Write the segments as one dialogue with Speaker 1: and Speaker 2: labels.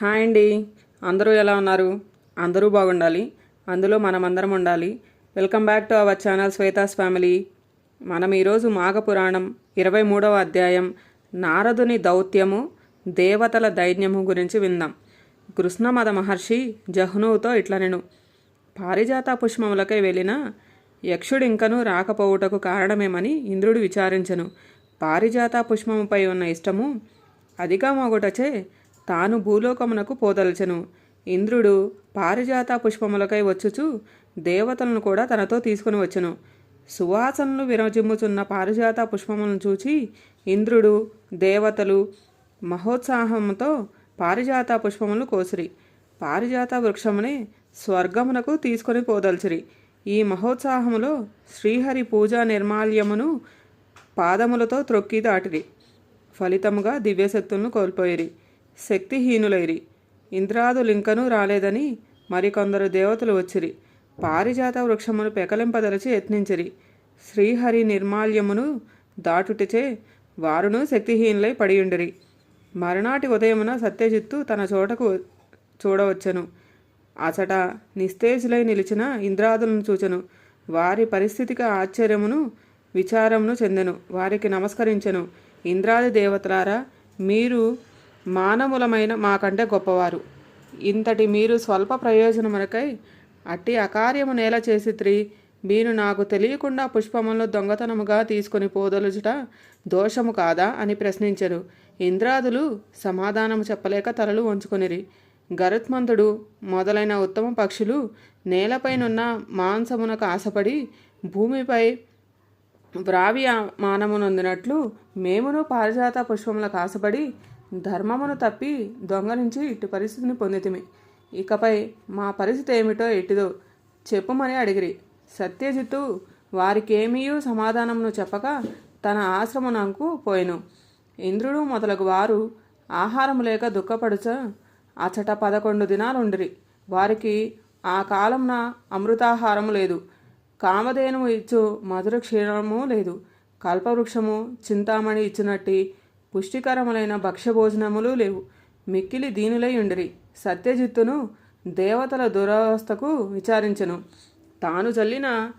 Speaker 1: Hi అండి. అందరూ ఎలా ఉన్నారు? అందరూ బాగుండాలి. అందులో మనమందరం ఉండాలి. Welcome back to our channel Shweta's family. మనం ఈరోజు మాఘపురాణం ఇరవై మూడవ అధ్యాయం నారదుని దౌత్యము దేవతల దైన్యము గురించి విందాం. కృష్ణమద మహర్షి జహ్నువుతో ఇట్లనెను పారిజాత పుష్పములకై వెళ్ళిన యక్షుడింకను రాకపోవుటకు కారణమేమని ఇంద్రుడు విచారించెను. పారిజాత పుష్పముపై ఉన్న ఇష్టము అధిక మొగుటచే తాను భూలోకమునకు పోదలచెను. ఇంద్రుడు పారిజాత పుష్పములకై వచ్చుచు దేవతలను కూడా తనతో తీసుకుని వచ్చెను. సువాసనలు విరజిమ్ముచున్న పారిజాత పుష్పములను చూచి ఇంద్రుడు దేవతలు మహోత్సాహంతో పారిజాత పుష్పములు కోసిరి. పారిజాత వృక్షముని స్వర్గమునకు తీసుకొని పోదల్చిరి. ఈ మహోత్సాహములో శ్రీహరి పూజా నిర్మాల్యమును పాదములతో త్రొక్కి దాటిరి. ఫలితముగా దివ్యశక్తులను కోల్పోయిరి. శక్తిహీనులైరి. ఇంద్రాదులింకను రాలేదని మరికొందరు దేవతలు వచ్చిరి. పారిజాత వృక్షమును పెకలింపదలచి యత్నించిరి. శ్రీహరి నిర్మాల్యమును దాటుటిచే వారును శక్తిహీనులై పడియుండిరి. మరునాటి ఉదయమున సత్యజిత్తు తన చోటకు చూడవచ్చను. అచట నిస్తేజులై నిలిచిన ఇంద్రాదులను చూచెను. వారి పరిస్థితికి ఆశ్చర్యమును విచారమును చెందెను. వారికి నమస్కరించెను. ఇంద్రాది దేవతలారా మీరు మానవులమైన మాకంటే గొప్పవారు. ఇంతటి మీరు స్వల్ప ప్రయోజనమునకై అట్టి అకార్యము నేల చేసిత్రి మీరు నాకు తెలియకుండా పుష్పములను దొంగతనముగా తీసుకొని పోదలుచుట దోషము కాదా అని ప్రశ్నించరు ఇంద్రాదులు సమాధానము చెప్పలేక తలలు వంచుకొనిరి. గరుత్మంతుడు మొదలైన ఉత్తమ పక్షులు నేలపైనున్న మాంసమునకు ఆశపడి భూమిపై వ్రావి మానమునొందినట్లు మేమును పారిజాత పుష్పములకు ఆశపడి ధర్మమును తప్పి దొంగ నుంచి ఇటు పరిస్థితిని పొందితిమి. ఇకపై మా పరిస్థితి ఏమిటో ఎట్టిదో చెప్పుమని అడిగిరి. సత్యజిత్తు వారికేమీయూ సమాధానమును చెప్పక తన ఆశ్రమనంకు పోయెను. ఇంద్రుడు మొదలగు వారు ఆహారం లేక దుఃఖపడుచ అచట పదకొండు దినాలుండిరి. వారికి ఆ కాలంన అమృతాహారము లేదు. కామధేనువు ఇచ్చు మధుర క్షీణము లేదు. కల్పవృక్షము చింతామణి ఇచ్చినట్టి పుష్టికరములైన భక్ష్యభోజనములు లేవు. మిక్కిలి దీనులై ఉండిరి. సత్యజిత్తును దేవతల దురవస్థకు విచారించెను. తాను చల్లిన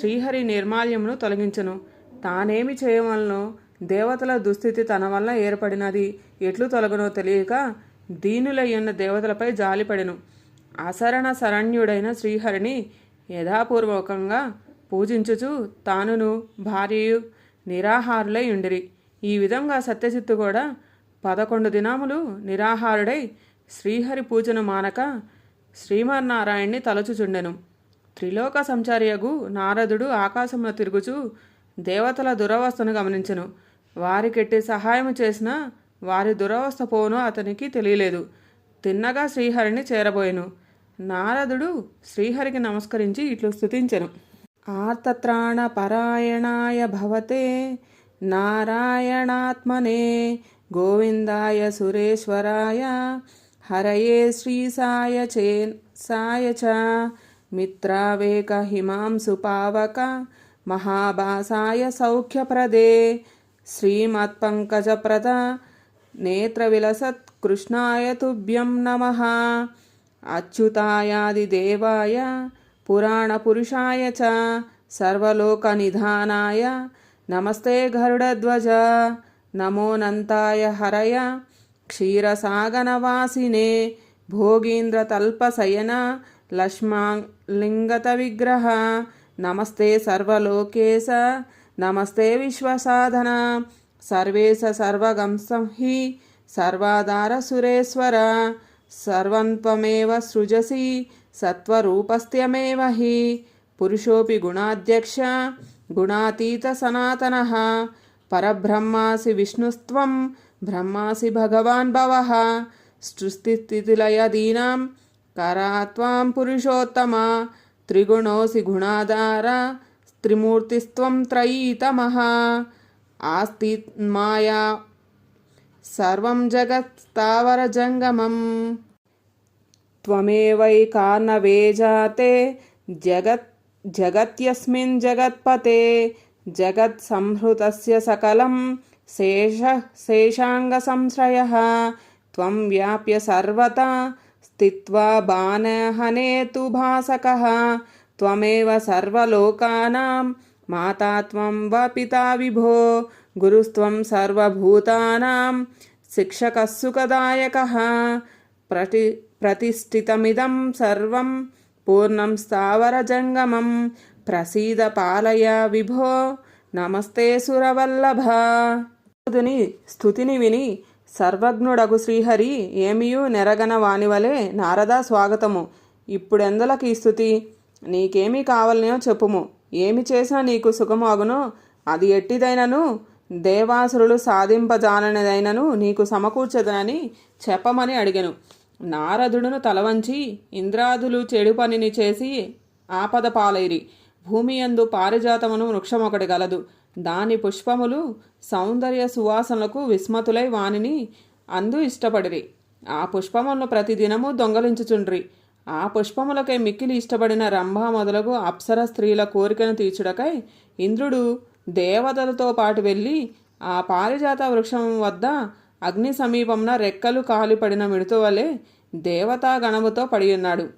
Speaker 1: శ్రీహరి నిర్మాల్యమును తొలగించను. తానేమి చేయవలనో దేవతల దుస్థితి తన వల్ల ఏర్పడినది ఎట్లు తొలగనో తెలియక దీనులై ఉన్న దేవతలపై జాలిపడెను. అసరణ శరణ్యుడైన శ్రీహరిని యథాపూర్వకంగా పూజించుచు తానును భార్యయు నిరాహారులై ఉండిరి. ఈ విధంగా సత్యజిత్తు కూడా పదకొండు దినములు నిరాహారుడై శ్రీహరి పూజను మానక శ్రీమన్నారాయణ్ణి తలచుచుండెను. త్రిలోక సంచార్యగు నారదుడు ఆకాశంలో తిరుగుచూ దేవతల దురవస్థను గమనించెను. వారికెట్టి సహాయము చేసినా వారి దురవస్థ పోను అతనికి తెలియలేదు. తిన్నగా శ్రీహరిని చేరబోయెను. నారదుడు శ్రీహరికి నమస్కరించి ఇట్లు స్థుతించెను ఆర్తత్రాణ పరాయణాయ భవతే నారాయణాత్మనే గోవిందాయ సురేశ్వరాయ హరయే శ్రీ సాయ చే సాయ చ. మిత్రావేక హిమాంసు పావక మహాభాసాయ సౌఖ్యప్రదే శ్రీమత్పంకజప్రద నేత్రవిలసత్ కృష్ణాయ తుభ్యం నమ. అచ్యుతాయాదిదేవాయ పురాణపురుషాయ చ సర్వలోకనిధానాయ నమస్తే గరుడధ్వజ. నమోనంతాయ హరయ. క్షీరసాగనవాసినే. భోగీంద్రతల్పశయన లక్ష్మాలింగత విగ్రహ నమస్తే సర్వలోకేశ. నమస్తే విశ్వసాధన. సర్వేశ సర్వగంసం హి. సర్వాధార సురేశ్వర సర్వంత్వమేవ సృజసి. సత్వరూపస్థ్యమేవ హి. పురుషోపి గుణాధ్యక్ష. గుణాతీత సనాతన పరబ్రహ్మాసి విష్ణుస్త్వం బ్రహ్మాసి భగవాన్ భవ సృష్టిస్థితిలయదీనాం కరాత్వాం పురుషోత్తమ త్రిగుణోసి గుణాధార త్రిమూర్తిస్త్వం త్రయీతమ ఆస్తి మాయా సర్వం జగత్ స్థావర జంగమం త్వమేవైకార్ణవే జాతే జగత్ जगत्यस्मिन् जगत्पते, जगत्संहृतस्य सकलं शेषः, शेषाङ्गसंश्रयः। त्वं व्याप्य सर्वता स्थित्वा बाणहने तु भासकः। त्वमेव सर्वलोकानां माता त्वं वा पिता विभो। गुरुस्त्वं सर्वभूतानां शिक्षकः सुखदायकः। प्रति, प्रतिष्ठितमिदं सर्वं పూర్ణం స్థావరజంగమం. ప్రసీద పాలయ విభో. నమస్తే సురవల్లభ. నారదుని స్థుతిని విని సర్వజ్ఞుడగు శ్రీహరి ఏమియూ నెరగన వానివలే నారదా స్వాగతము. ఇప్పుడెందలకి స్థుతి నీకేమి కావాలనో చెప్పుము. ఏమి చేసినా నీకు సుఖమాగునో. అది ఎట్టిదైనను? దేవాసురులు సాధింపజాలనిదైనను నీకు సమకూర్చదనని చెప్పమని అడిగాను. నారదుడును తలవంచి ఇంద్రాదులు చెడు పనిని చేసి ఆపద పాలైరి. భూమి యందు పారిజాతమును వృక్షమొకటి గలదు. దాని పుష్పములు సౌందర్య సువాసనలకు విస్మతులై వానిని అందు ఇష్టపడిరి. ఆ పుష్పములను ప్రతిదినము దొంగలించుచుండ్రి. ఆ పుష్పములకై మిక్కిలి ఇష్టపడిన రంభ మొదలగు అప్సర స్త్రీల కోరికను తీర్చుడకై ఇంద్రుడు దేవతలతో పాటు వెళ్ళి ఆ పారిజాత వృక్షం వద్ద అగ్ని సమీపంన రెక్కలు కాలిపడిన మిడుతువలే దేవతాగణముతో దేవతా గణముతో పడి ఉన్నాడు.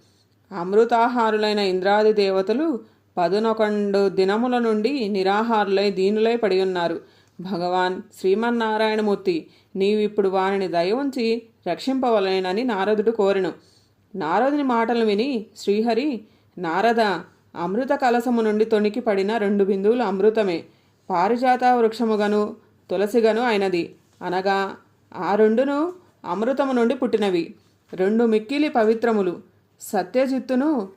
Speaker 1: అమృతాహారులైన ఇంద్రాది దేవతలు పదునొకండు దినముల నుండి నిరాహారులై దీనులై పడి ఉన్నారు. భగవాన్ శ్రీమన్నారాయణమూర్తి నీవిప్పుడు వారిని దయ ఉంచి రక్షింపవలెనని నారదుడు కోరెను. నారదుని మాటలు విని శ్రీహరి నారద అమృత కలసము నుండి తొణికి పడిన రెండు బిందువులు అమృతమే. పారిజాత వృక్షముగను తులసిగను అయినది. అనగా ఆ రెండును అమృతము నుండి పుట్టినవి. రెండు మిక్కిలి పవిత్రములు. సత్యజిత్తును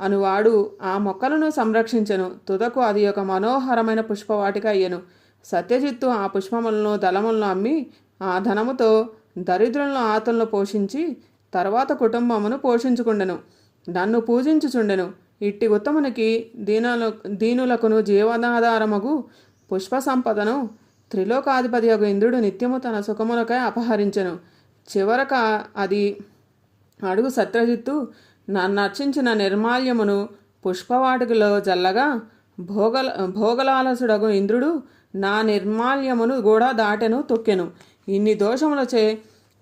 Speaker 1: అనువాడు. ఆ మొక్కలను సంరక్షించెను. తుదకు అది ఒక మనోహరమైన పుష్పవాటిక అయ్యెను. సత్యజిత్తు ఆ పుష్పములను దళములను అమ్మి ఆ ధనముతో దరిద్రులను ఆతలను పోషించి తర్వాత కుటుంబమును పోషించుకుండెను. నన్ను పూజించుచుండెను. ఇట్టి ఉత్తమునికి దీనుల దీనులకును జీవనాధారమగు పుష్ప సంపదను త్రిలోకాధిపతి ఇంద్రుడు నిత్యము తన సుఖములకై అపహరించెను. చివరక అది అడుగు సత్రజిత్తు నన్ను అర్చించిన నిర్మాల్యమును పుష్పవాటికలో జల్లగా భోగల భోగలాలసుడగు ఇంద్రుడు నా నిర్మాల్యమును కూడా దాటెను తొక్కెను. ఇన్ని దోషములచే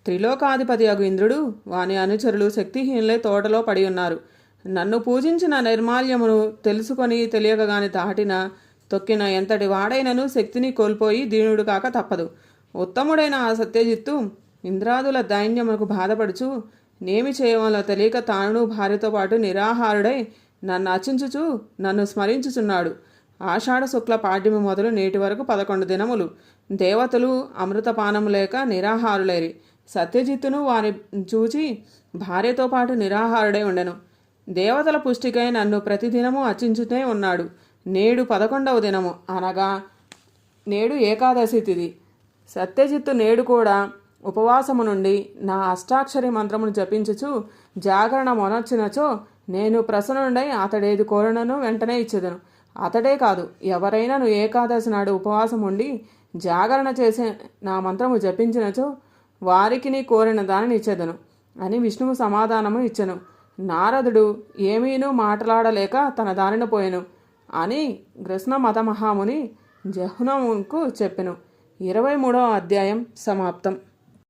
Speaker 1: త్రిలోకాధిపతి అగు ఇంద్రుడు వాని అనుచరులు శక్తిహీనులే తోటలో పడి ఉన్నారు నన్ను పూజించిన నిర్మాల్యమును తెలుసుకొని తెలియకగాని దాటిన తొక్కిన ఎంతటి వాడైనను శక్తిని కోల్పోయి దీనుడు కాక తప్పదు. ఉత్తముడైన ఆ సత్యజిత్తు ఇంద్రాదుల దైన్యమునకు బాధపడుచు నేమి చేయవలో తెలియక తాను భార్యతో పాటు నిరాహారుడై నన్ను అచించుచు నన్ను స్మరించుచున్నాడు. ఆషాఢ శుక్ల పాడ్యమి మొదలు నేటి వరకు పదకొండు దినములు. దేవతలు అమృతపానము లేక నిరాహారులేరి. సత్యజిత్తును వారి చూచి భార్యతో పాటు నిరాహారుడై ఉండెను. దేవతల పుష్టికై నన్ను ప్రతిదినము అర్చించుతూనే ఉన్నాడు. నేడు పదకొండవ దినము. అనగా నేడు ఏకాదశి తిది. సత్యజిత్తు నేడు కూడా ఉపవాసము నుండి నా అష్టాక్షరి మంత్రమును జపించుచు జాగరణ మొనర్చినచో నేను ప్రసన్నుడై అతడేది కోరినను వెంటనే ఇచ్చేదను. అతడే కాదు ఎవరైనాను ఏకాదశి నాడు ఉపవాసం ఉండి జాగరణ చేసే నా మంత్రము జపించినచో వారికి నీ కోరిన దానిని ఇచ్చేదను అని విష్ణువు సమాధానము ఇచ్చెను. నారదుడు ఏమీనూ మాట్లాడలేక తన దారిన పోయెను. అని కృష్ణ మత మహాముని జహ్నముకు చెప్పెను. ఇరవై మూడవ అధ్యాయం సమాప్తం.